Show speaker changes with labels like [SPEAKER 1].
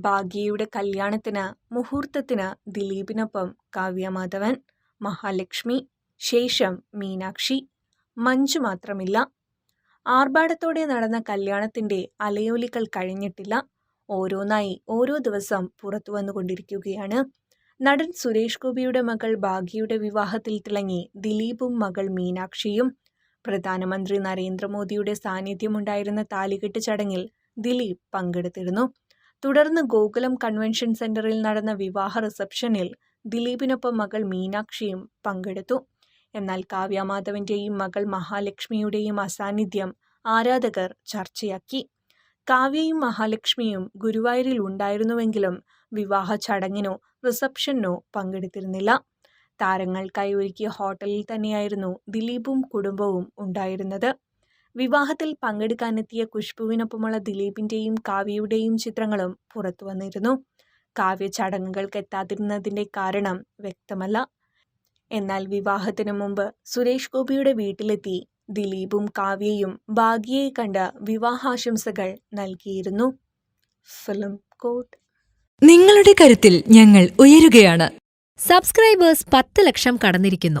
[SPEAKER 1] ഭാഗ്യയുടെ കല്യാണത്തിന് മുഹൂർത്തത്തിന് ദിലീപിനൊപ്പം കാവ്യമാധവൻ മഹാലക്ഷ്മി ശേഷം മീനാക്ഷി മഞ്ജു മാത്രമില്ല. ആർഭാടത്തോടെ നടന്ന കല്യാണത്തിന്റെ അലയോലികൾ കഴിഞ്ഞിട്ടില്ല. ഓരോന്നായി ഓരോ ദിവസം പുറത്തു വന്നുകൊണ്ടിരിക്കുകയാണ്. നടൻ സുരേഷ് ഗോപിയുടെ മകൾ ഭാഗ്യയുടെ വിവാഹത്തിൽ തിളങ്ങി ദിലീപും മകൾ മീനാക്ഷിയും. പ്രധാനമന്ത്രി നരേന്ദ്രമോദിയുടെ സാന്നിധ്യമുണ്ടായിരുന്ന താലികെട്ട് ചടങ്ങിൽ ദിലീപ് പങ്കെടുത്തിരുന്നു. തുടർന്ന് ഗോകുലം കൺവെൻഷൻ സെന്ററിൽ നടന്ന വിവാഹ റിസപ്ഷനിൽ ദിലീപിനൊപ്പം മകൾ മീനാക്ഷിയും പങ്കെടുത്തു. എന്നാൽ കാവ്യമാധവന്റെയും മകൾ മഹാലക്ഷ്മിയുടെയും അസാന്നിധ്യം ആരാധകർ ചർച്ചയാക്കി. കാവ്യയും മഹാലക്ഷ്മിയും ഗുരുവായൂരിൽ ഉണ്ടായിരുന്നുവെങ്കിലും വിവാഹ ചടങ്ങിനോ റിസപ്ഷനോ പങ്കെടുത്തിരുന്നില്ല. താരങ്ങൾക്കായി ഒരുക്കിയ ഹോട്ടലിൽ തന്നെയായിരുന്നു ദിലീപും കുടുംബവും ഉണ്ടായിരുന്നത്. വിവാഹത്തിൽ പങ്കെടുക്കാനെത്തിയ കുഷ്ബുവിനൊപ്പമുള്ള ദിലീപിന്റെയും കാവ്യയുടെയും ചിത്രങ്ങളും പുറത്തു വന്നിരുന്നു. കാവ്യ ചടങ്ങുകൾക്ക് എത്താതിരുന്നതിന്റെ കാരണം വ്യക്തമല്ല. എന്നാൽ വിവാഹത്തിനു മുമ്പ് സുരേഷ് ഗോപിയുടെ വീട്ടിലെത്തി ദിലീപും കാവ്യയും ഭാഗ്യയെ കണ്ട് വിവാഹാശംസകൾ നൽകിയിരുന്നു. ഫിലിം കോട്ട്
[SPEAKER 2] നിങ്ങളുടെ കരുത്തിൽ ഞങ്ങൾ ഉയരുകയാണ്.
[SPEAKER 3] സബ്സ്ക്രൈബേഴ്സ് പത്ത് ലക്ഷം കടന്നിരിക്കുന്നു.